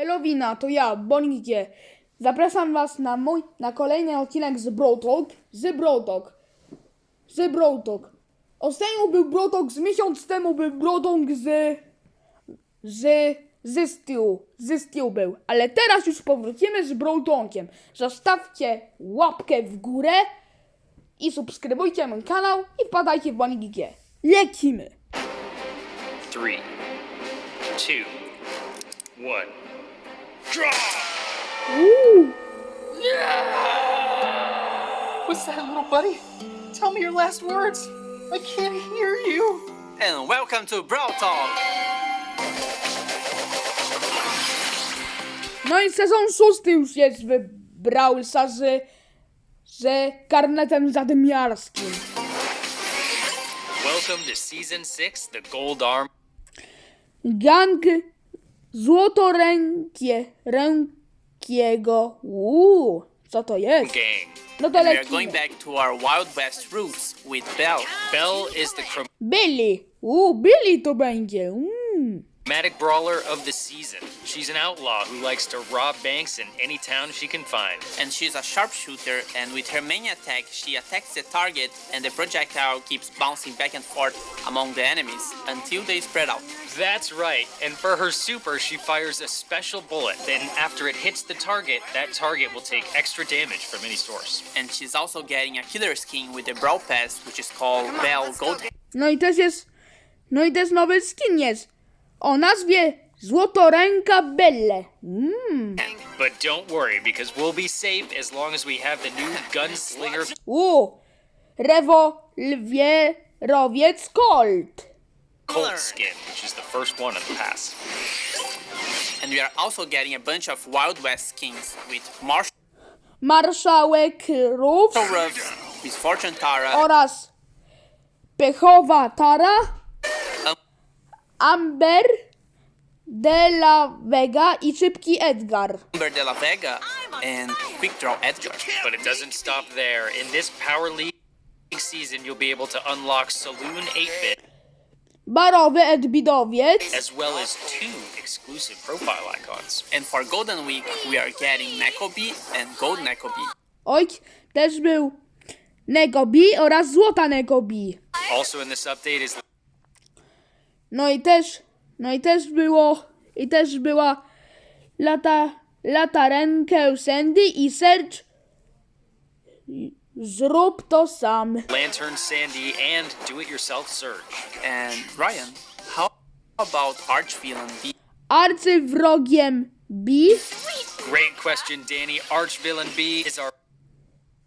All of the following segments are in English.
Elowina, to ja, Bonik G. Zapraszam Was na mój, na kolejny odcinek z Brotok, z Brotok, z Brotok. Ostatnio był Brotok z miesiąc temu był Brotok z, z, z stylu, z stylu był. Ale teraz już powrócimy z Brotokiem. Zostawcie łapkę w górę i subskrybujcie mój kanał i wpadajcie w Bonik G. Lecimy! 3, 2, 1 Ooh. Yeah! What's that, little buddy? Tell me your last words. I can't hear you. And welcome to Brawl Talk. No i sezon szósty już jest w Brawl Starsy z karnetem zadymiarskim. Welcome to season 6, the gold arm. Gang złotorękie rękiego. Uuu, co to jest? Gang. No to And we are going lecimy. back to our Wild West roots with Belle. Belle is the Billy. Uuu, Billy to będzie. Mm. Chromatic brawler of the season. She's an outlaw who likes to rob banks in any town she can find. And she's a sharpshooter, and with her main attack, she attacks the target, and the projectile keeps bouncing back and forth among the enemies until they spread out. That's right. And for her super, she fires a special bullet. Then, after it hits the target, that target will take extra damage from any source. And she's also getting a killer skin with the Brawl Pass, which is called Belle Gold. No i też jest. No it does i też nowy skin jest. O nazwie Złotoręka Belle. Mm. But don't worry, because we'll be safe as long as we have the new Gunslinger Uuu, rewolwierowiec Colt. Colt skin, which is the first one in the pass. And we are also getting a bunch of Wild West skins with Marshall Marszałek Rów Ruffs, Miss Fortune Tara, oraz Pechowa Tara, Amber de la Vega i Szybki Edgar. Amber de la Vega, and Quick Draw Edgar. But it doesn't stop there. In this Power League season, you'll be able to unlock Saloon 8-Bit, Barowy Edbidowiec, as well as two exclusive profile icons. And for Golden Week, we are getting Nekobi and Gold Nekobi. oj, też był Negobi oraz Złota Negobi. Also in this update is No i też, no i też było, i też była lata, latarenkę Sandy i Serge zrób to sam. Lantern Sandy and Do-It-Yourself Surge. And Ryan, how about Archvillain B? Arcywrogiem B Great question, Danny. Archvillain B is our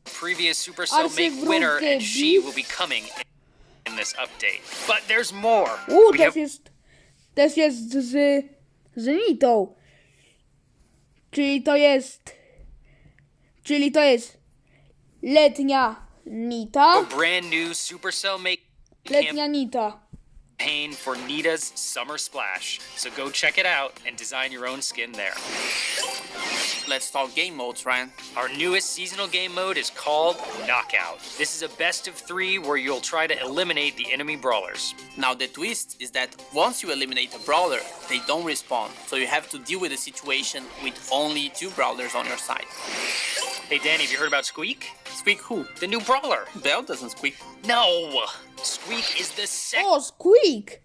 previous Supercell Make Archivrugie winner, and she will be coming in this update. But there's more. U, We też have jest, też jest z, z Nitą. Czyli to jest, czyli to jest letnia Nita, a brand new Supercell Make letnia Nita. Campaign for Nita's Summer Splash. So go check it out and design your own skin there. Let's talk game modes, Ryan. Our newest seasonal game mode is called Knockout. This is a best of three where you'll try to eliminate the enemy brawlers. Now the twist is that once you eliminate a brawler, they don't respawn, so you have to deal with the situation with only two brawlers on your side. Hey Danny, have you heard about Squeak? Squeak who? The new brawler. Belle doesn't squeak. No! Squeak is the second O, oh, Squeak!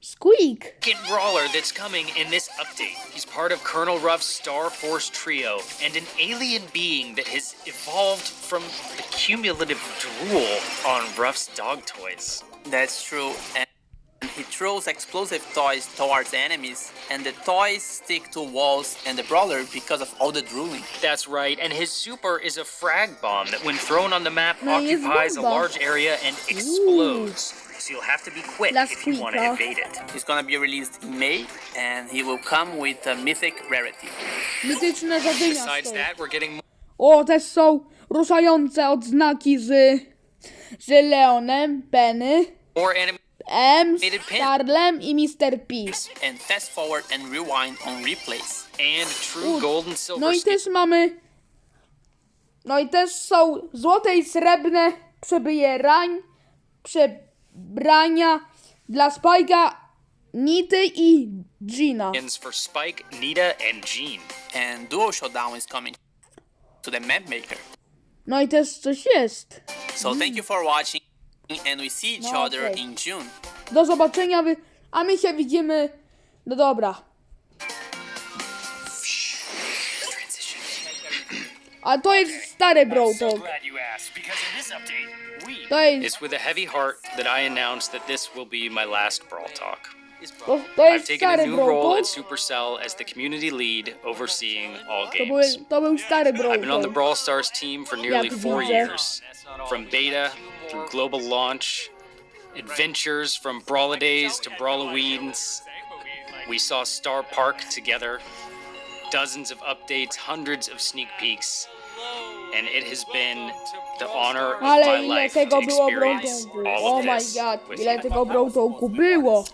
Squeak! brawler that's coming in this update. He's part of Colonel Ruff's Star Force trio and an alien being that has evolved from the cumulative drool on Ruff's dog toys. That's true. And he throws explosive toys towards enemies, and the toys stick to walls and the brawler because of all the drooling. That's right, and his super is a frag bomb that, when thrown on the map, No, occupies a large area and explodes. So you'll have to be quick La if you want to Squeaka. evade it. He's gonna be released in May, and he will come with a mythic rarity. Mityczne zadymiasto. Besides that, we're getting O, też są ruszające odznaki z, z Leonem, Penny, more anime. M. Starlem i Mr. P. And fast forward and rewind on replays. and true gold and silver No i skins. też mamy. No i też są złote i srebrne przebijerań, przebrania dla Spajka Nity i Gina. Wins for Spike, Nita, and Jean. And Duo Showdown is coming to the map maker. No i też coś jest. So thank you for watching, and we see each No, other okay. in June. Do zobaczenia, wy... a my się widzimy. No dobra. A to jest stary bro So talk. glad you asked, because in this update, we To jest, It's with a heavy heart that I announce that this will be my last Brawl Talk. to, to I've jest taken a stary new bro role talk. at Supercell as the community lead overseeing all To, były, games. to był stary bro I've been on the talk. Brawl Stars team for nearly four years. From beta through global launch, adventures from Brawladays to Brawloweens. We saw Star Park together, dozens of updates, hundreds of sneak peeks, and it has been the honor of my ile life to experience all Oh of my this god, with ile you. tego było.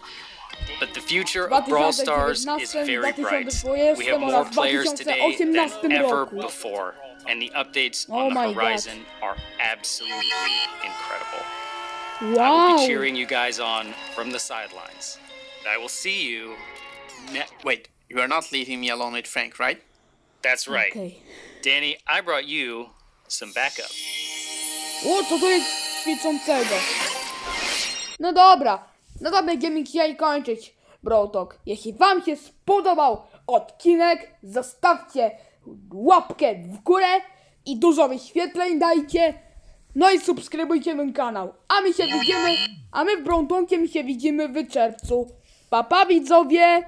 But the future of Brawl Stars is very bright. We have more players today than ever before, and the updates Oh on the my horizon are absolutely incredible. I will be cheering you guys on from the sidelines. I will see you. Ne- Wait, you are not leaving me alone with Frank, right? That's right. Okej. Danny, I brought you some backup. O, co to jest świecącego? No dobra, no to będziemy dzisiaj kończyć Brotok. Jeśli wam się spodobał odcinek, zostawcie łapkę w górę i dużo wyświetleń dajcie. No i subskrybujcie ten kanał. A my się widzimy, a my w Brontonkiem się widzimy w czerwcu. Pa, pa widzowie!